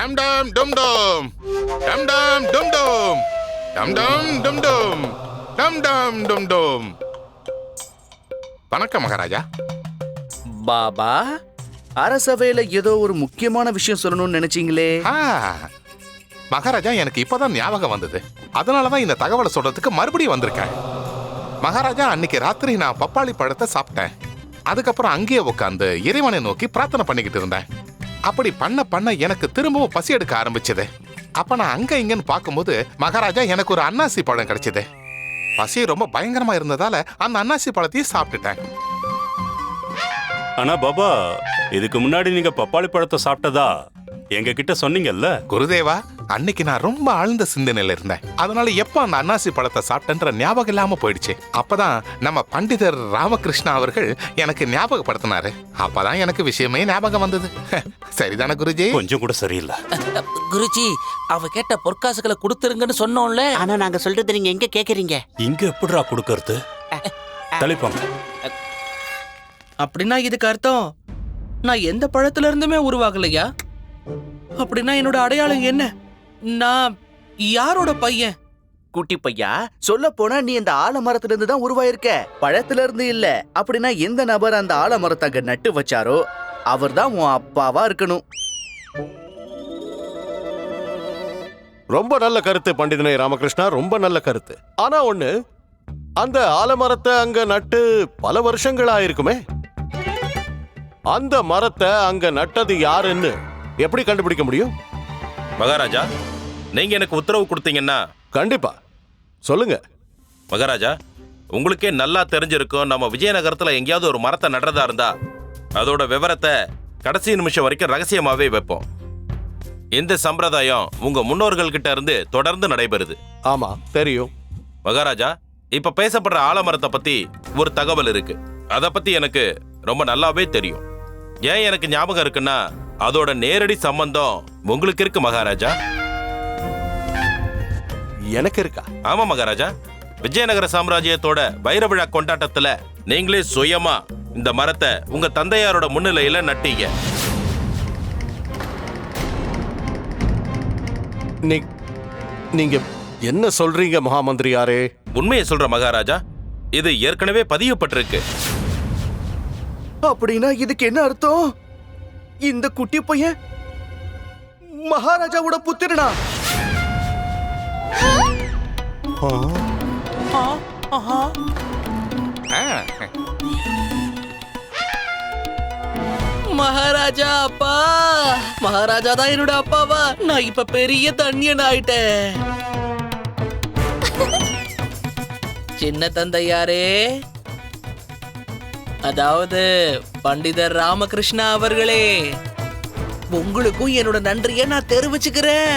டம் டம் டும் டும் டம் டம் டும் டும் டம் டம் டும் டும் டம் டம் டும் டும் வணக்கம் மகாராஜா. பாபா அரசவையில ஏதோ ஒரு முக்கியமான விஷயம் சொல்லணும்னு நினைச்சீங்களே? மகாராஜா எனக்கு இப்பதான் ஞாபகம் வந்தது. அதனாலதான் இந்த தகவலை சொல்றதுக்கு மறுபடியும் வந்திருக்கேன். மகாராஜா அன்னைக்கு ராத்திரி நான் பப்பாளி பழத்தை சாப்பிட்டேன். அதுக்கப்புறம் அங்கேயே உட்காந்து இறைவனை நோக்கி பிரார்த்தனை பண்ணிக்கிட்டு இருந்தேன். அப்படி பண்ண பண்ண எனக்கு திரும்பவும் பசி எடுக்க ஆரம்பிச்சது. அப்ப நான் அங்க இங்கன்னு பார்க்கும்போது மகாராஜா எனக்கு ஒரு அன்னாசி பழம் கிடைச்சது. பசி ரொம்ப பயங்கரமா இருந்ததால அந்த அன்னாசி பழத்தையும் சாப்பிட்டுட்டேன். ஆனா பாபா இதுக்கு முன்னாடி நீங்க பப்பாளி பழத்தை சாப்பிட்டதா? எங்க கிட்ட சொன்னீங்கல்ல? குருதேவா அன்னைக்கு நான் ரொம்ப ஆழ்ந்த சிந்தனையில இருந்தேன். அதனால எப்ப அந்த அன்னாசி பழத்தை சாப்பிட்டேன்ற ஞாபகம் இல்லாம போயிடுச்சு. அப்பதான் நம்ம பண்டிதர் ராமகிருஷ்ணா அவர்கள் எனக்கு ஞாபகப்படுத்தினாரு. அப்பதான் எனக்கு விஷயமே ஞாபகம் வந்தது. சரிதானே குருஜி? கொஞ்சம் கூட சரியில்லை. குருஜி அவ கேட்ட பொற்காசுகளை கொடுத்துருங்கன்னு சொன்னோம்ல. ஆனா நாங்க சொல்றது நீங்க எங்க கேக்குறீங்க? இங்க எப்படிடா கொடுக்கறது? தளிப்பாங்க அப்படின்னா இதுக்கு அர்த்தம் நான் எந்த பழத்துல இருந்துமே உருவாகலையா? அப்படின்னா என்னோட அடையாளம் என்ன? நான் யாரோட பையன்? குட்டி பையா சொல்ல போனா நீ இந்த ஆலமரத்துல இருந்து தான் உருவாயிருக்க. பழத்துல இருந்து இல்ல. அப்படின்னா எந்த நபர் அந்த ஆலமரத்தை அங்க நட்டு வச்சாரோ அவர்தான் உன் அப்பாவா இருக்கணும். ரொம்ப நல்ல கருத்து பண்டிதனை ராமகிருஷ்ணா ரொம்ப நல்ல கருத்து. ஆனா ஒண்ணு அந்த ஆலமரத்தை அங்க நட்டு பல வருஷங்களா இருக்குமே அந்த மரத்தை அங்க நட்டது யாருன்னு எப்படி கண்டுபிடிக்க முடியும்? மகாராஜா நீங்க எனக்கு உத்தரவு கொடுத்தீங்கன்னா கண்டிப்பா. சொல்லுங்க. மகாராஜா உங்களுக்கே நல்லா தெரிஞ்சிருக்கும் நம்ம விஜயநகரத்துல எங்கேயாவது ஒரு மரத்தை நடுறதா இருந்தா அதோட விவரத்தை கடைசி நிமிஷம் வரைக்கும் ரகசியமாவே வைப்போம். இந்த சம்பிரதாயம் உங்க முன்னோர்கள் கிட்ட இருந்து தொடர்ந்து நடைபெறுது. ஆமா தெரியும். மகாராஜா இப்ப பேசப்படுற ஆலமரத்தை பத்தி ஒரு தகவல் இருக்கு. அத பத்தி எனக்கு ரொம்ப நல்லாவே தெரியும். ஏன் எனக்கு ஞாபகம் இருக்குன்னா அதோட நேரடி சம்பந்தம் உங்களுக்கு இருக்கு மகாராஜா. எனக்கு இருக்கா? ஆமா மகாராஜா. விஜயநகர சாம்ராஜ்யத்தோட வைர விழா கொண்டாட்டத்துல நீங்களே சுயமா இந்த மரத்தை உங்க தந்தையாரோட முன்னிலையில நட்டீங்க. நீங்க என்ன சொல்றீங்க மகாமந்திரியாரே? உண்மையை சொல்ற மகாராஜா. இது ஏற்கனவே பதியப்பட்டிருக்கு. அப்படின்னா இதுக்கு என்ன அர்த்தம்? இந்த குட்டி பையன்? மகாராஜாவோட புத்திரனா? மகாராஜா அப்பா. மகாராஜா தான் என்னோட அப்பாவா? நான் இப்ப பெரிய தண்ணியன் ஆயிட்டேன். சின்ன தந்தையாரே. அதாவது பண்டிதர் ராமகிருஷ்ணா அவர்களே உங்களுக்கும் என்னோட நன்றியை நான் தெரிவிச்சுக்கிறேன்.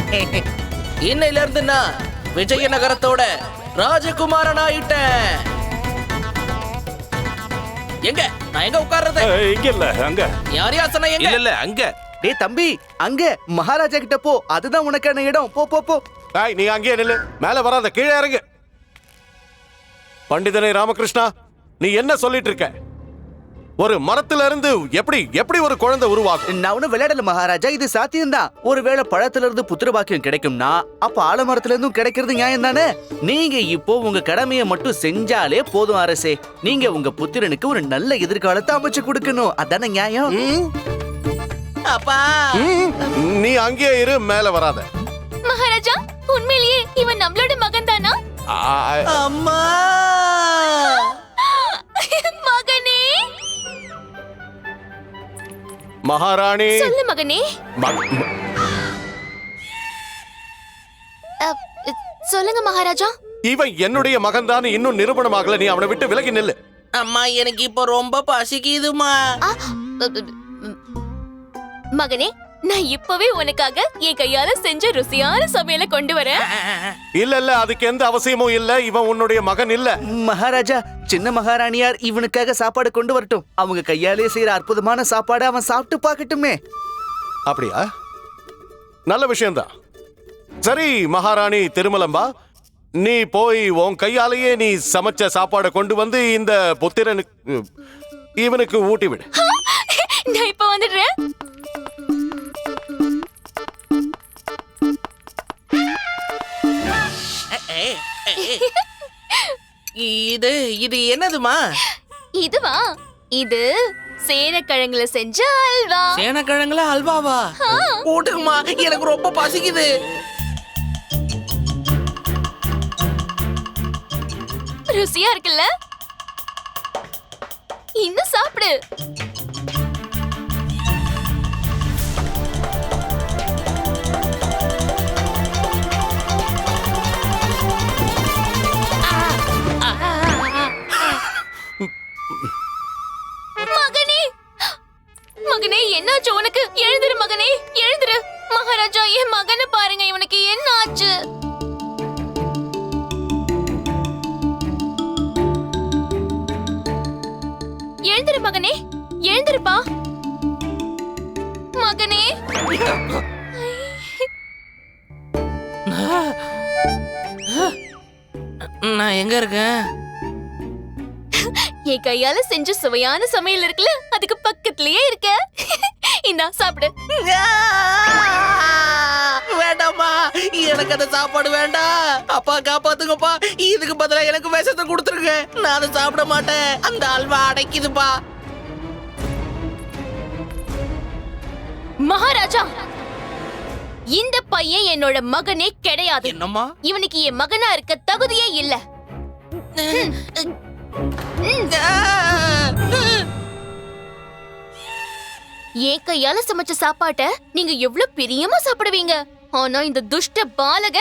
இன்னையில இருந்து நான் விஜயநகரத்தோட ராஜகுமாரன் ஆயிட்டேன். எங்க? நான் எங்க உட்கார்றது? இங்க இல்ல அங்க. யார் யாசனை எங்க? இல்ல இல்ல அங்க. டேய் தம்பி அங்க மகாராஜா கிட்ட போ. அதுதான் உனக்கான இடம். போ போ போ. ஏய், நீ அங்கேயே நில்லு. மேல வராத கீழே இறங்கு. பண்டிதனை ராமகிருஷ்ணா நீ என்ன சொல்லிட்டு இருக்க? ஒரு மரத்துல இருந்து எப்படி எப்படி ஒரு குழந்தை உருவாகும்? நான் ஒன்னும் விளையாடல மகாராஜா இது சாத்தியம்தான். ஒருவேளை பழத்துல இருந்து புத்திர பாக்கியம் கிடைக்கும்னா அப்ப ஆலமரத்துல இருந்தும் கிடைக்கிறது நியாயம் தானே? நீங்க இப்போ உங்க கடமையை மட்டும் செஞ்சாலே போதும் அரசே. நீங்க உங்க புத்திரனுக்கு ஒரு நல்ல எதிர்காலத்தை அமைச்சு கொடுக்கணும். அதானே நியாயம்? அப்பா! நீ அங்கேயே இரு மேல வராத. மகாராஜா உண்மையிலேயே இவன் நம்மளோட மகன் தானா அம்மா! மகாராணி. சொல்லு மகனே. சொல்லுங்க மகாராஜா. இவன் என்னுடைய மகன் தான் இன்னும் நிரூபணமாகல. நீ அவனை விட்டு விலகி நில்லு. அம்மா எனக்கு இப்போ ரொம்ப பசிக்குதுமா. மகனே நான் இப்பவே உனக்காக என் கையால செஞ்ச ருசியான சமையலை கொண்டு வரேன். இல்ல இல்ல அதுக்கு எந்த அவசியமும் இல்ல. இவன் உன்னுடைய மகன் இல்ல. மகாராஜா சின்ன மகாராணியார் இவனுக்காக சாப்பாடு கொண்டு வரட்டும். அவங்க கையாலே செய்யற அற்புதமான சாப்பாடு அவன் சாப்பிட்டு பார்க்கட்டுமே. அப்படியா? நல்ல விஷயம்தான். சரி மகாராணி திருமலம்பா நீ போய் உன் கையாலேயே நீ சமைச்ச சாப்பாடை கொண்டு வந்து இந்த புத்திரனுக்கு இவனுக்கு ஊட்டி விடு. நான் இப்ப வந்துடுறேன். இது இது என்னதுமா? இதுவா? இது சேனக்கிழங்குல செஞ்ச அல்வா. சேனக்கிழங்குல அல்வாவா? போட்டுக்குமா எனக்கு ரொம்ப பசிக்குது. ருசியா இருக்குல்ல? இன்னும் சாப்பிடு. மகனே என்னாச்சு உனக்கு? எழுந்துரு மகனே எழுந்துரு. மகாராஜா என் மகனை பாருங்க இவனுக்கு என்ன ஆச்சு எழுந்திரு மகனே எழுந்திருப்பா. மகனே. நான் எங்க இருக்கேன்? என் கையால செஞ்ச சுவையான சமையல் இருக்குல்ல அதுக்கு பக்கத்துலயே இருக்க. இந்தா சாப்பிடு. வேண்டாம்மா எனக்கு அந்த சாப்பாடு வேண்டாம். அப்பா காப்பாத்துங்கப்பா. இதுக்கு பதிலா எனக்கு விஷத்தை கொடுத்துருங்க. நான் அதை சாப்பிட மாட்டேன். அந்த அல்வா அடைக்குதுப்பா. மகாராஜா இந்த பையன் என்னோட மகனே கிடையாது. என்னம்மா? இவனுக்கு என் மகனா இருக்க தகுதியே இல்ல. என் கையால சமைச்ச சாப்பாட்ட நீங்க எவ்வளவு பிரியமா சாப்பிடுவீங்க? ஆனா இந்த துஷ்ட பாலக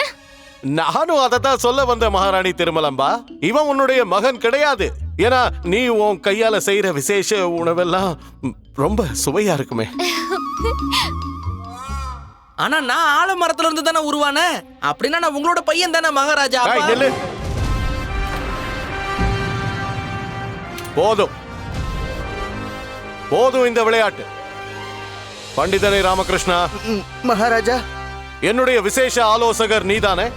நானும் அதை தான் சொல்ல வந்த மகாராணி திருமலம்பா. இவன் உன்னுடைய மகன் கிடையாது. ஏன்னா நீ உன் கையால செய்யற விசேஷ உணவெல்லாம் ரொம்ப சுவையா இருக்குமே. ஆனா நான் ஆலமரத்துல இருந்து தானே உருவானேன் அப்படின்னா நான் உங்களோட பையன் தானே மகாராஜா? போதும். போதும் இந்த விளையாட்டு. பண்டிதனை ராமகிருஷ்ணா மகாராஜா. என்னுடைய விசேஷ ஆலோசகர் நீதானே?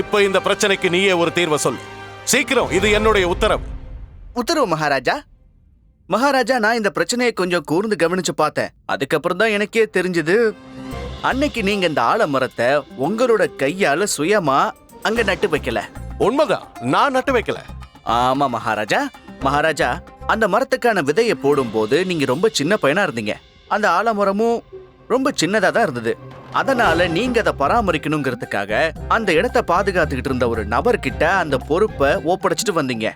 இப்ப இந்த பிரச்சனைக்கு நீயே ஒரு தீர்வை சொல்லு. சீக்கிரம் இது என்னுடைய உத்தரவு. உத்தரவு மகாராஜா. மகாராஜா நான் இந்த பிரச்சனையை கொஞ்சம் கூர்ந்து கவனிச்சு பார்த்தேன். அதுக்கப்புறம் தான் எனக்கே தெரிஞ்சது அன்னைக்கு நீங்க இந்த ஆலமரத்தை உங்களோட கையால சுயமா அங்க நட்டு வைக்கல. உண்மைதான் நான் நட்டு வைக்கல. ஆமா மகாராஜா. மகாராஜா அந்த மரத்துக்கான விதையை போடும்போது நீங்க ரொம்ப சின்ன பையனா இருந்தீங்க. அந்த ஆலமரமும் ரொம்ப சின்னதா தான் இருந்தது. அதனால நீங்க அதை பராமரிக்கணுங்கிறதுக்காக அந்த இடத்த பாதுகாத்துக்கிட்டு இருந்த ஒரு நபர்கிட்ட அந்த பொறுப்பை ஒப்படைச்சிட்டு வந்தீங்க.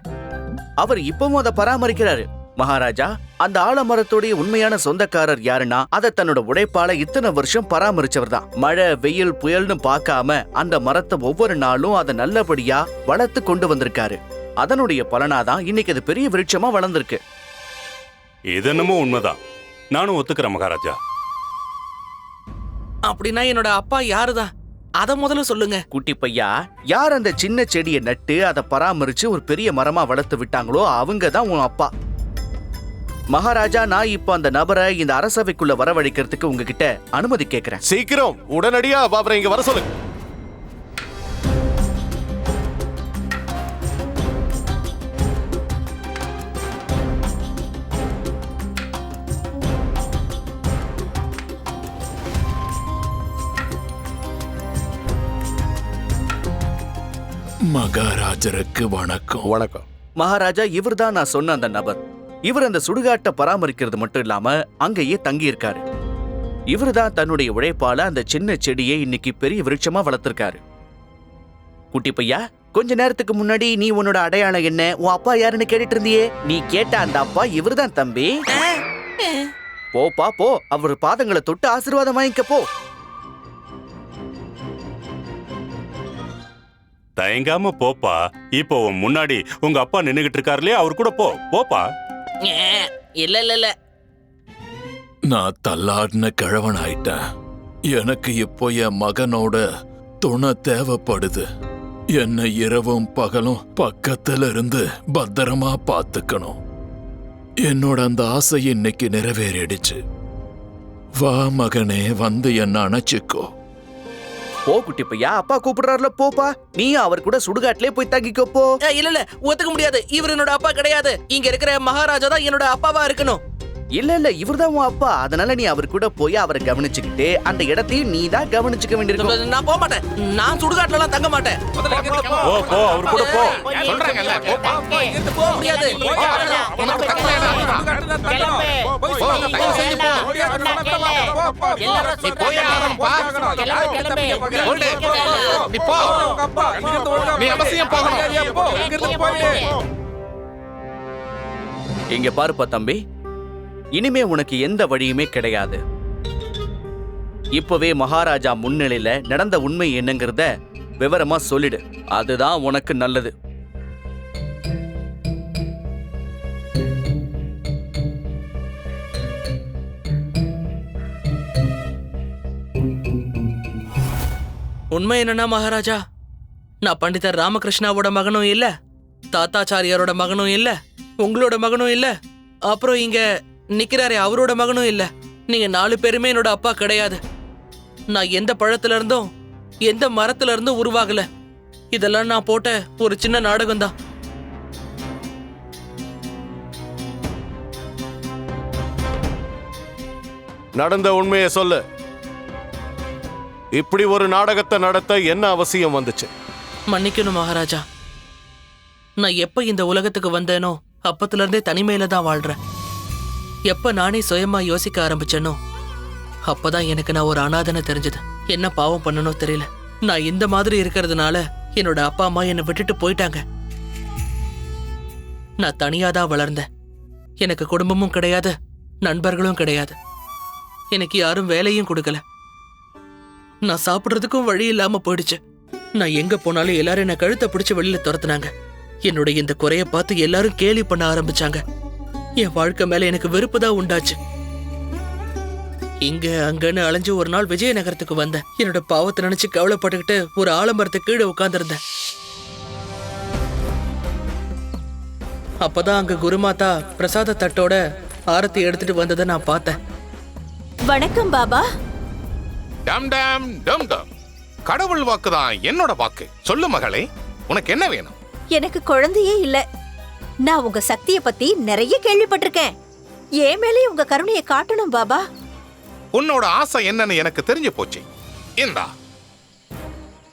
அவர் இப்பவும் அதை பராமரிக்கிறாரு. மகாராஜா அந்த ஆலமரத்துடைய உண்மையான சொந்தக்காரர் யாருன்னா அதை தன்னோட உடைப்பால இத்தனை வருஷம் பராமரிச்சவர் தான். மழை வெயில் புயல்னு பார்க்காம அந்த மரத்தை ஒவ்வொரு நாளும் அதை நல்லபடியா வளர்த்து கொண்டு வந்திருக்காரு. அதனுடைய பலனாதான் இன்னைக்கு அது பெரிய விருட்சமா வளர்ந்திருக்கு. இது என்னமோ உண்மைதான். நானும் ஒத்துக்கிறேன் மகாராஜா. அப்படின்னா என்னோட அப்பா யாருதான் அத முதல்ல சொல்லுங்க. குட்டி பையா யார் அந்த சின்ன செடியை நட்டு அதை பராமரிச்சு ஒரு பெரிய மரமா வளர்த்து விட்டாங்களோ அவங்க தான் உன் அப்பா. மகாராஜா நான் இப்போ அந்த நபரை இந்த அரசவைக்குள்ள வரவழைக்கிறதுக்கு உங்ககிட்ட அனுமதி கேட்கிறேன் சீக்கிரம் உடனடியா அவரை இங்க வர சொல்லுங்க மகாராஜருக்கு வணக்கம். வணக்கம். மகாராஜா இவர்தான் நான் சொன்ன அந்த நபர். இவர் அந்த சுடுகாட்டை பராமரிக்கிறது மட்டும் இல்லாம அங்கேயே தங்கி இருக்காரு இவர்தான் தன்னுடைய உழைப்பால அந்த சின்ன செடியை இன்னைக்கு பெரிய விருட்சமா வளர்த்திருக்காரு. குட்டி பையா கொஞ்ச நேரத்துக்கு முன்னாடி நீ உன்னோட அடையாளம் என்ன? உன் அப்பா யாருன்னு கேட்டுட்டு இருந்தியே நீ கேட்ட அந்த அப்பா இவர்தான் தம்பி. போப்பா போ. அவர் பாதங்களை தொட்டு ஆசீர்வாதம் வாங்கிக்க போ. தயங்காம போப்பா. இப்போ உன் முன்னாடி உங்க அப்பா நின்னுகிட்டு இருக்காருலே அவர் கூட போ. போப்பா. ஏ, இல்ல இல்ல இல்ல. நான் தள்ளாடின கிழவன் ஆயிட்டேன் எனக்கு இப்போ என் மகனோட துணை தேவைப்படுது. என்னை இரவும் பகலும் பக்கத்துல இருந்து பத்திரமா பார்த்துக்கணும். என்னோட அந்த ஆசை இன்னைக்கு நிறைவேறிடுச்சு. வா மகனே வந்து என்ன அணைச்சிக்கோ. போ குட்டிப்பையா அப்பா கூப்பிடுறாருல போப்பா. நீ அவர் கூட சுடுகாட்டிலே போய் தங்கிக்கோ போ. இல்ல இல்ல ஒத்துக்க முடியாது. இவர் என்னோட அப்பா கிடையாது. இங்க இருக்கிற மகாராஜா தான் என்னோட அப்பாவா இருக்கணும். இல்ல இல்ல இவர்தான் உன் அப்பா அதனால நீ அவர் கூட போய் அவரை கவனிச்சுக்கிட்டு அந்த இடத்தையும் நீ தான் கவனிச்சுக்க வேண்டியிருக்கும் நான் போக மாட்டேன் நான் சுடுகாட்டுல எல்லாம் தங்க மாட்டேன் போ போ அவர் கூட போ சொல்றாங்கல்ல முடியாது. போ, போ. ஓடு. நீ அவசியம் போகணும் இங்க பாருப்பா தம்பி இனிமே உனக்கு எந்த வழியுமே கிடையாது. இப்பவே மகாராஜா முன்னிலையில நடந்த உண்மை என்னங்கிறத விவரமா சொல்லிடு. அதுதான் உனக்கு நல்லது. உண்மை என்னன்னா மகாராஜா நான் பண்டிதர் ராமகிருஷ்ணாவோட மகனும் இல்ல தாத்தாச்சாரியாரோட மகனும் இல்ல உங்களோட மகனும் இல்ல அப்புறம் இங்க நிக்கிறாரே அவரோட மகனும் இல்ல. நீங்க நாலு பேருமே என்னோட அப்பா கிடையாது. நான் எந்த பழத்துல இருந்தும் எந்த மரத்துல இருந்தும் உருவாகல. இதெல்லாம் நான் போட்ட ஒரு சின்ன நாடகம் தான் நடந்த உண்மையை சொல்லு. இப்படி ஒரு நாடகத்தை நடத்த என்ன அவசியம் வந்துச்சு? மன்னிக்கணும் மகாராஜா. நான் எப்ப இந்த உலகத்துக்கு வந்தேனோ அப்பத்துல இருந்தே தனிமையில தான் வாழ்றேன். எப்ப நானே சுயமா யோசிக்க ஆரம்பிச்சேனோ அப்பதான் எனக்கு நான் ஒரு அனாதனை தெரிஞ்சது. என்ன பாவம் பண்ணனோ தெரியல. நான் இந்த மாதிரி இருக்கிறதுனால என்னோட அப்பா அம்மா என்னை விட்டுட்டு போயிட்டாங்க. நான் தனியா தான் வளர்ந்தேன். எனக்கு குடும்பமும் கிடையாது நண்பர்களும் கிடையாது. எனக்கு யாரும் வேலையும் கொடுக்கல. நான் சாப்பிடுறதுக்கும் வழி இல்லாம போயிடுச்சு. நான் எங்க போனாலும் எல்லாரும் என்ன கழுத்தை பிடிச்சு வெளியில துரத்துனாங்க. என்னோட இந்த குறைய பார்த்து எல்லாரும் கேலி பண்ண ஆரம்பிச்சாங்க. என் வாழ்க்கை மேல எனக்கு வெறுப்பு தான் உண்டாச்சு. இங்க அங்கன்னு அலைஞ்சு ஒரு நாள் விஜயநகரத்துக்கு வந்தேன். என்னோட பாவத்தை நினைச்சு கவலைப்பட்டுக்கிட்டு ஒரு ஆலமரத்து கீழே உட்கார்ந்திருந்தேன். அப்பதான் அங்க குருமாதா பிரசாத தட்டோட ஆரத்தி எடுத்துட்டு வந்ததை நான் பார்த்தேன். வணக்கம் பாபா. டம் டம் டம் டம். கடவுள் வாக்கு தான் என்னோட வாக்கு. சொல்லு மகளே உனக்கு என்ன வேணும்? எனக்கு குழந்தையே இல்ல. நான் உங்க சக்திய பத்தி நிறைய கேள்விப்பட்டிருக்கேன். ஏன் மேலே உங்க கருணையை காட்டணும் பாபா. உன்னோட ஆசை என்னன்னு எனக்கு தெரிஞ்சு போச்சு. இந்தா.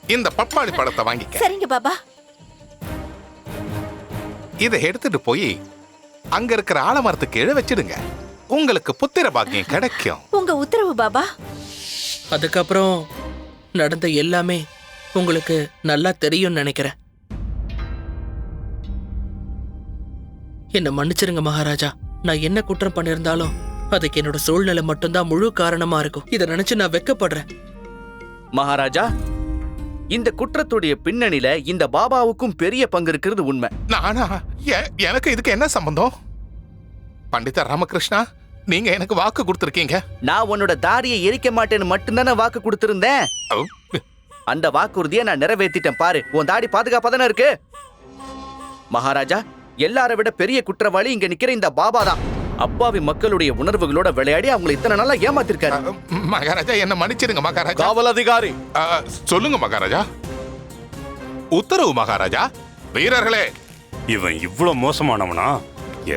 இந்த பப்பாளி பழத்தை வாங்கிக்க. சரிங்க பாபா. இதை எடுத்துட்டு போய் அங்க இருக்கிற ஆலமரத்துக்கு கீழே வச்சிடுங்க. உங்களுக்கு புத்திர பாக்கியம் கிடைக்கும். உங்க உத்தரவு பாபா. அதுக்கப்புறம் நடந்த எல்லாமே உங்களுக்கு நல்லா தெரியும்னு நினைக்கிறேன். என்ன மன்னிச்சிருங்க மகாராஜா. நான் என்ன குற்றம் பண்ணியிருந்தாலும் அதுக்கு என்னோட சூழ்நிலை மட்டும்தான் முழு காரணமா இருக்கும். இதை நினைச்சு நான் வெக்கப்படுறேன். மகாராஜா இந்த குற்றத்துடைய பின்னணியில இந்த பாபாவுக்கும் பெரிய பங்கு இருக்கிறது உண்மை. நானா? எனக்கு இதுக்கு என்ன சம்பந்தம்? பண்டித ராமகிருஷ்ணா நீங்க எனக்கு வாக்கு கொடுத்துருக்கீங்க. நான் உன்னோட தாடியை எரிக்க மாட்டேன்னு மட்டும்தானே வாக்கு கொடுத்திருந்தேன். அந்த வாக்குறுதியை நான் நிறைவேத்திட்டேன் பாரு. உன் தாடி பாதுகாப்பா தானே இருக்கு? மகாராஜா எல்லாரை விட பெரிய குற்றவாளி இங்க நிக்கிற இந்த பாபா தான். அப்பாவி மக்களுடைய உணர்வுகளோட விளையாடி அவங்களை இத்தனை நாளா ஏமாத்திருக்காரு. மகாராஜா என்ன மன்னிச்சிடுங்க மகாராஜா. காவல் அதிகாரி. ஆ, சொல்லுங்க மகாராஜா. உத்தரவு மகாராஜா. வீரர்களே. இவன் இவ்ளோ மோசமானவனா?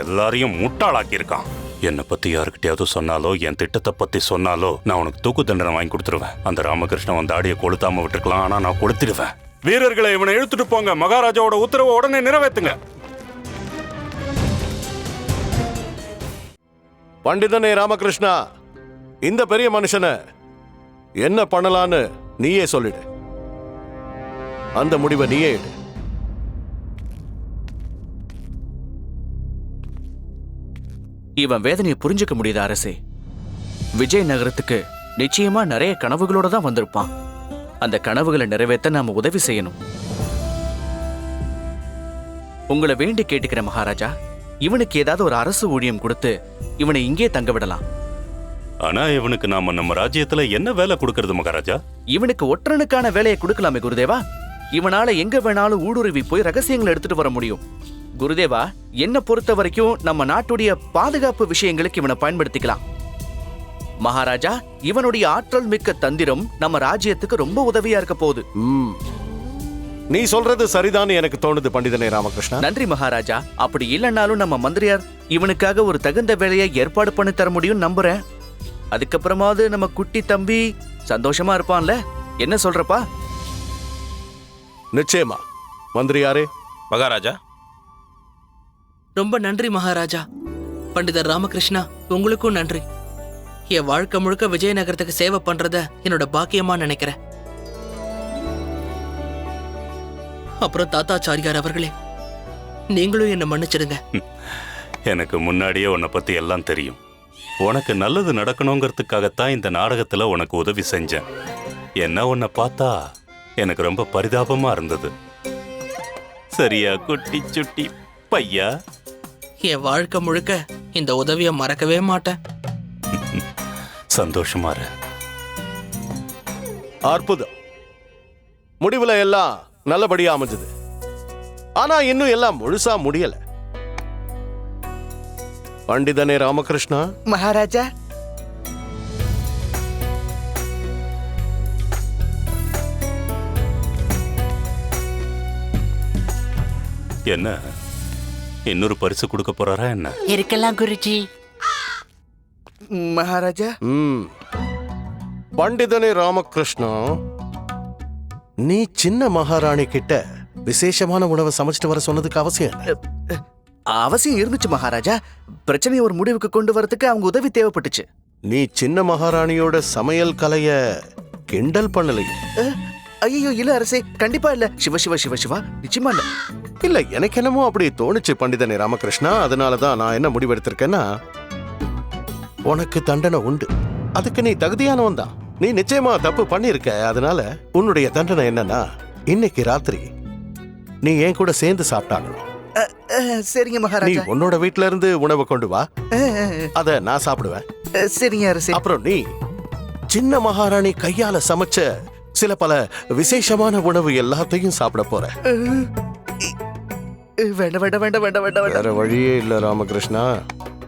எல்லாரையும் முட்டாளாக்கி இருக்கான் என்னை பத்தி யாருக்கிட்டயாவது சொன்னாலோ என் திட்டத்தை பத்தி சொன்னாலோ நான் உனக்கு தூக்கு தண்டனை வாங்கி கொடுத்துருவேன். அந்த ராமகிருஷ்ணன் வந்து தாடியை கொளுத்தாம விட்டுருக்கலாம் ஆனா நான் கொளுத்திடுவேன் வீரர்களை இவனை இழுத்துட்டு போங்க. மகாராஜாவோட உத்தரவை உடனே நிறைவேத்துங்க. பண்டிதனே ராமகிருஷ்ணா இந்த பெரிய மனுஷனை என்ன பண்ணலான்னு நீயே சொல்லிடு. அந்த முடிவை நீயே எடு. இவன் வேதனையை புரிஞ்சுக்க முடியுது அரசே? விஜய் நகரத்துக்கு நிச்சயமா நிறைய கனவுகளோட தான் வந்திருப்பான். அந்த கனவுகளை நிறைவேற்ற நாம உதவி செய்யணும். உங்களை வேண்டி கேட்டுக்கிறேன் மகாராஜா இவனுக்கு ஏதாவது ஒரு அரசு ஊழியம் கொடுத்து இவனை இங்கே தங்க விடலாம். ஆனா இவனுக்கு நாம நம்ம ராஜ்யத்துல என்ன வேலை கொடுக்கறது மகாராஜா? இவனுக்கு ஒற்றனுக்கான வேலையை கொடுக்கலாமே குருதேவா. இவனால எங்க வேணாலும் ஊடுருவி போய் ரகசியங்களை எடுத்துட்டு வர முடியும். குருதேவா என்ன பொறுத்த வரைக்கும் நம்ம நாட்டுடைய பாதுகாப்பு விஷயங்களுக்கு இவனை பயன்படுத்திக்கலாம். மகாராஜா இவனுடைய ஆற்றல் மிக்க தந்திரம் நம்ம ராஜ்யத்துக்கு ரொம்ப உதவியா இருக்க போகுது. ம். நீ சொல்றது சரிதான் எனக்கு தோணுது பண்டிதனே ராமகிருஷ்ணா. நன்றி மகாராஜா. அப்படி இல்லைன்னாலும் நம்ம மந்திரியார் இவனுக்காக ஒரு தகுந்த வேலையை ஏற்பாடு பண்ணி தர முடியும் நம்புறேன். அதுக்கப்புறமாவது நம்ம குட்டி தம்பி சந்தோஷமா இருப்பான்ல? என்ன சொல்றப்பா? நிச்சயமா. மந்திரியாரே. மகாராஜா. ரொம்ப நன்றி மகாராஜா. பண்டிதர் ராமகிருஷ்ணா உங்களுக்கும் நன்றி. என் வாழ்க்கை முழுக்க விஜயநகரத்துக்கு சேவை பண்றத என்னோட பாக்கியமா நினைக்கிறேன். அப்புறம் தாத்தாச்சாரியார் அவர்களே நீங்களும் என்ன மன்னிச்சிடுங்க. எனக்கு முன்னாடியே உன்னை பத்தி எல்லாம் தெரியும். உனக்கு நல்லது நடக்கணுங்கிறதுக்காகத்தான் இந்த நாடகத்துல உனக்கு உதவி செஞ்சேன். என்ன உன்னை பார்த்தா எனக்கு ரொம்ப பரிதாபமா இருந்தது. சரியா குட்டி சுட்டி பையா? என் வாழ்க்கை முழுக்க இந்த உதவியை மறக்கவே மாட்டேன். சந்தோஷமா இரு. அற்புதம். முடிவுல எல்லாம் நல்லபடியா அமைஞ்சது. ஆனா இன்னும் எல்லாம் முழுசா முடியல. பண்டிதனே ராமகிருஷ்ணா. மகாராஜா. என்ன? இன்னொரு பரிசு கொடுக்க போறாரா என்ன? இருக்கலாம் குருஜி. மகாராஜா. ம். பண்டிதனே ராமகிருஷ்ணா. நீ சின்ன மகாராணி கிட்ட விசேஷமான உணவை சமைச்சிட்டு வர சொன்னதுக்கு அவசியம் என்ன? அவசியம் இருந்துச்சு மகாராஜா. பிரச்சனையை ஒரு முடிவுக்கு கொண்டு வரதுக்கு அவங்க உதவி தேவைப்பட்டுச்சு. நீ சின்ன மகாராணியோட சமையல் கலைய கிண்டல் பண்ணலையே? ஐயோ இல்ல அரசே கண்டிப்பா இல்ல. சிவ சிவ சிவ சிவா நிச்சயமா இல்ல. இல்ல எனக்கு என்னமோ அப்படி தோணுச்சு பண்டிதனே ராமகிருஷ்ணா. அதனாலதான் நான் என்ன முடிவெடுத்திருக்கேன்னா உனக்கு தண்டனை உண்டு. அதுக்கு நீ தகுதியானவன் தான். நீ நிச்சயமா தப்பு பண்ணிருக்க அதனால உன்னுடைய தண்டனை என்னன்னா இன்னைக்கு ராத்திரி நீ என் கூட சேர்ந்து சாப்பிட்டாகணும் சரிங்க நீ மகாராஜா. உன்னோட வீட்ல இருந்து உணவை கொண்டு வா. அத நான் சாப்பிடுவேன். சரிங்க அரசே. அப்புறம் நீ சின்ன மகாராணி கையால சமைச்ச சில பல விசேஷமான உணவு எல்லாத்தையும் சாப்பிட போற. அஹ், வேண்டாம் வேண்டாம் வேண்டாம் வேண்டாம் வேண்டாம் வேண்டாம் வேற வழியே இல்ல ராமகிருஷ்ணா.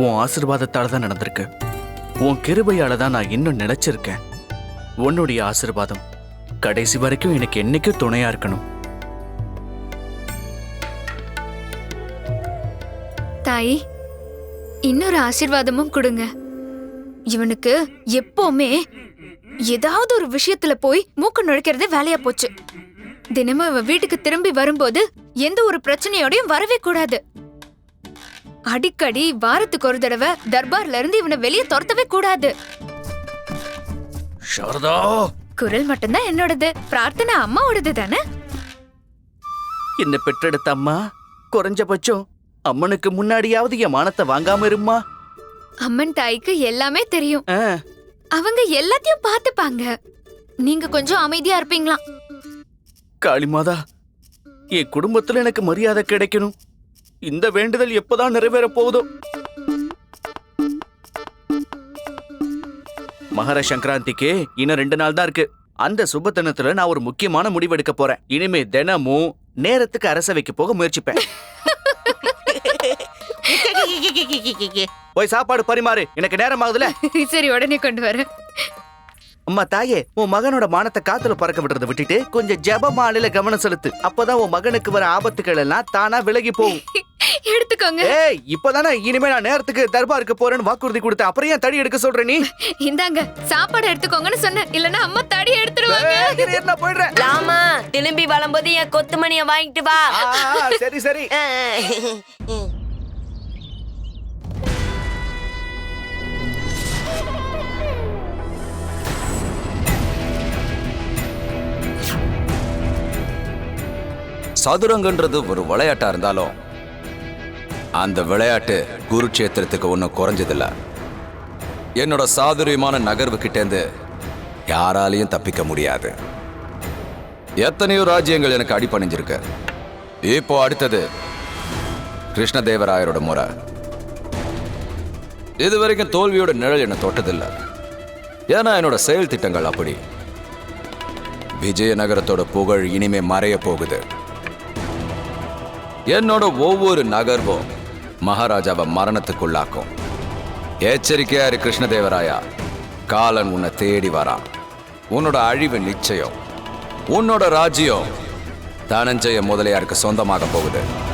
உன் ஆசிர்வாதத்தால தான் நடந்திருக்கு. உன் கிருபையால தான் நான் இன்னும் நினைச்சிருக்கேன் உன்னுடைய ஆசீர்வாதம் கடைசி வரைக்கும் எனக்கு என்னைக்கும் துணையா இருக்கணும். தாயி இன்னொரு ஆசிர்வாதமும் கொடுங்க. இவனுக்கு எப்பவுமே ஏதாவது ஒரு விஷயத்துல போய் மூக்கு நுழைக்கிறதே வேலையா போச்சு. தினமும் இவன் வீட்டுக்கு திரும்பி வரும்போது எந்த ஒரு பிரச்சனையோடையும் வரவே கூடாது. அடிக்கடி வாரத்துக்கு ஒரு தடவை தர்பார்ல இருந்து இவனை வெளியே துரத்தவே கூடாது. சாரதா! குரல் மட்டும்தான் என்னோடது. பிரார்த்தனை அம்மாவோடது தானே? என்ன பெற்றெடுத்த அம்மா? குறைஞ்சபட்சம் அம்மனுக்கு முன்னாடியாவது என் மானத்தை வாங்காம இருமா அம்மன் தாய்க்கு எல்லாமே தெரியும். ஆ, அவங்க எல்லாத்தையும் பார்த்துப்பாங்க. நீங்க கொஞ்சம் அமைதியா இருப்பீங்களா காளிமாதா என் குடும்பத்துல எனக்கு மரியாதை கிடைக்கணும். இந்த வேண்டுதல் எப்பதான் நிறைவேற போகுதோ? மகர சங்கராந்திக்கு இன்னும் ரெண்டு நாள் தான் இருக்கு. அந்த சுப தினத்துல நான் ஒரு முக்கியமான முடிவு எடுக்க போறேன். இனிமே தினமும் நேரத்துக்கு அரசவைக்கு போக முயற்சிப்பேன். போய் சாப்பாடு பரிமாறு. எனக்கு நேரம் ஆகுதுல? சரி உடனே கொண்டு வரேன் அம்மா தாயே உன் மகனோட மானத்தை காத்துல பறக்க விடுறதை விட்டுட்டு கொஞ்சம் ஜெபமாலையில கவனம் செலுத்து. அப்பதான் உன் மகனுக்கு வர ஆபத்துகள் எல்லாம் தானா விலகி போகும். எடுத்துக்கோங்க. ஏய் இப்பதானே? இனிமே நான் நேரத்துக்கு தர்பாருக்கு போறேன்னு வாக்குறுதி கொடுத்தேன். அப்புறம் ஏன் தடி எடுக்க சொல்ற நீ? இந்தாங்க சாப்பாடு எடுத்துக்கோங்கன்னு சொன்னேன். இல்லனா அம்மா தடி எடுத்துருவாங்க. ஏய், இரு, இரு, நான் போயிடுறேன். லாமா திரும்பி வரும்போது என் கொத்துமணிய வாங்கிட்டு வா. ஆ, ஆ, சரி சரி. சதுரங்கன்றது ஒரு விளையாட்டா இருந்தாலும் அந்த விளையாட்டு குருட்சேத்திரத்துக்கு ஒன்றும் குறைஞ்சதில்ல. என்னோட சாதுரியமான நகர்வு கிட்டேருந்து யாராலையும் தப்பிக்க முடியாது. எத்தனையோ ராஜ்யங்கள் எனக்கு அடிபணிஞ்சிருக்கு. இப்போ அடுத்தது கிருஷ்ணதேவராயரோட முறை. இது வரைக்கும் தோல்வியோட நிழல் என்னை தொட்டதில்லை. ஏன்னா என்னோட செயல் திட்டங்கள் அப்படி. விஜயநகரத்தோட புகழ் இனிமே மறைய போகுது. என்னோட ஒவ்வொரு நகர்வும் மகாராஜாவை மரணத்துக்குள்ளாக்கும். எச்சரிக்கையா இரு கிருஷ்ணதேவராயா. காலன் உன்னை தேடி வரான். உன்னோட அழிவு நிச்சயம். உன்னோட ராஜ்யம் தனஞ்சய முதலியாருக்கு சொந்தமாக போகுது.